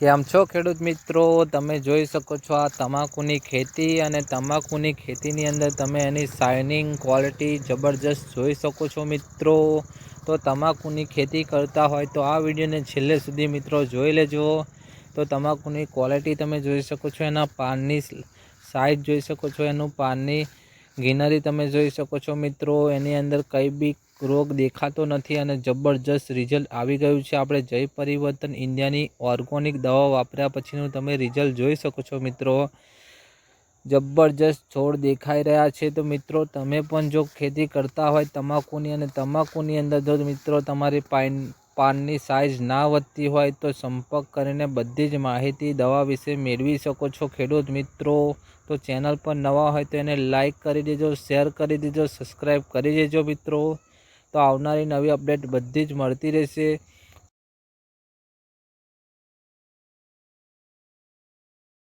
કેમ છો ખેડૂત મિત્રો? તમે જોઈ શકો છો આ તમાકુની ખેતી અને તમાકુની ખેતીની અંદર તમે એની શાઇનિંગ ક્વોલિટી જબરજસ્ત જોઈ શકો છો મિત્રો. તો તમાકુની ખેતી કરતા હોય તો આ વિડીયોને છેલ્લે સુધી મિત્રો જોઈ લેજો. તો તમાકુની ક્વોલિટી તમે જોઈ શકો છો, એના પાનની સાઇઝ જોઈ શકો છો, એનું પાનની ગ્રીનરી તમે જોઈ શકો છો મિત્રો. એની અંદર કંઈ બી રોગ દેખાતો નથી અને જબરજસ્ત રિઝલ્ટ આવી ગયું છે. આપણે જય પરિવર્તન ઇન્ડિયાની ઓર્ગોનિક દવા વાપર્યા પછીનું તમે રિઝલ્ટ જોઈ શકો છો મિત્રો. જબરજસ્ત છોડ દેખાઈ રહ્યા છે. તો મિત્રો, તમે પણ જો ખેતી કરતા હોય તમાકુની અને તમાકુની અંદર જો મિત્રો તમારી પાઇન, પાનની સાઇઝ ના વધતી હોય તો સંપર્ક કરીને બધી જ માહિતી દવા વિશે મેળવી શકો છો ખેડૂત મિત્રો. તો ચેનલ પર નવા હોય તો એને લાઈક કરી દેજો, શેર કરી દેજો સબસ્ક્રાઈબ કરી દેજો મિત્રો. તો આવનારી નવી અપડેટ બધી જ મળતી રહેશે.